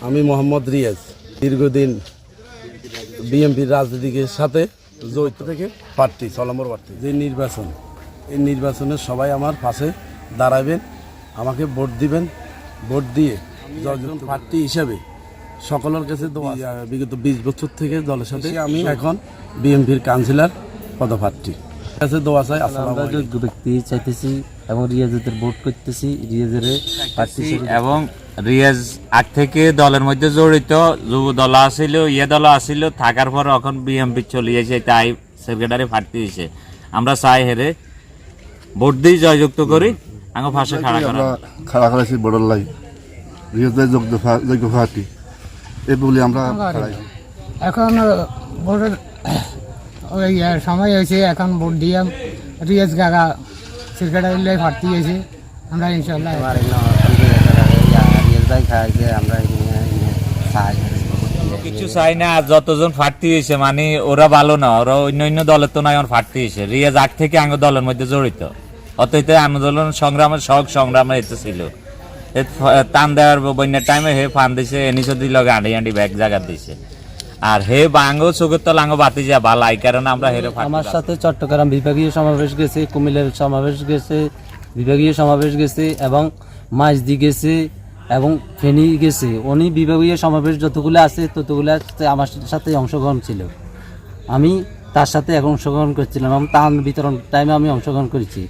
আমি মোহাম্মদ রিয়াজ দীর্ঘদিন বিএনপির রাজনীতিকের সাথে জড়িত থেকে প্রার্থী ছ নম্বর প্রার্থী। যে নির্বাচন এই নির্বাচনে সবাই আমার পাশে দাঁড়াবেন আমাকে ভোট দিবেন ভোট দিয়ে একজন প্রার্থী হিসাবে সকলের কাছে দোয়া বিগত বিশ বছর থেকে দলের সাথে আমি এখন বিএনপির কাউন্সিলর পদপ্রার্থী। কাছে দোয়া চাই আসসালামু আমরা যোগ্য ব্যক্তি চাইতেছি এবং রিয়াজের ভোট করতেছি রিয়াজের প্রার্থী এবং রিয়াজ আগ থেকে দলের মধ্যে জড়িত যুব দল আসিল ইয়ে দল আসিল থাকার পর এখন বিএমপি চলে এসে তাই সেক্রেটারি প্রার্থী দিয়েছে আমরা চাই হেরে ভোট দিয়ে জয়যুক্ত করি আঙ্গ ফাঁসে খাড়া করা। খাড়া করাইছি বড়র লাই? যোগ্য ফা- যোগ্য পার্টি এই বলে আমরা এখন ভোটের ওই সময় হয়েছে এখন ভোট দিয়ে রিয়াজ গাগা সেক্রেটারি প্রার্থী হয়েছে আমরা ইনশাল্লাহ আমরা এখানে কিছু চাই না আর যতজন প্রার্থী হয়েছে মানে ওরা ভালো না ওরা অন্য অন্য দলের তো নয় প্রার্থী হয়েছে। রিয়াজ আগ থেকে আঙ্গ দলের মধ্যে জড়িত। অতএব আন্দোলন সংগ্রামের শখ সংগ্রামে এতে ছিল। টান দেওয়ার বন্যার টাইমে হে ফান দিছে এনিশো দিল গাঁডি গাঁডি ব্যাগ জায়গা দিছে। আর হে বাঙ্গো চোখের তল আঙ্গ বাতি যা ভালো এই কারণে আমরা হেরে আমার সাথে চট্টগ্রাম বিভাগীয় সমাবেশ গেছে কুমিল্লার সমাবেশ গেছে বিভাগীয় সমাবেশ গেছে এবং মাইজদি গেছে এবং ফেনি গেছে। উনি বিভাগীয় সমাবেশ যতগুলো আছে, ততগুলো আমার সাথে অংশগ্রহণ ছিল। আমি তার সাথে অংশগ্রহণ করছিলাম এবং তান বিতরণ টাইমে আমি অংশগ্রহণ করেছি।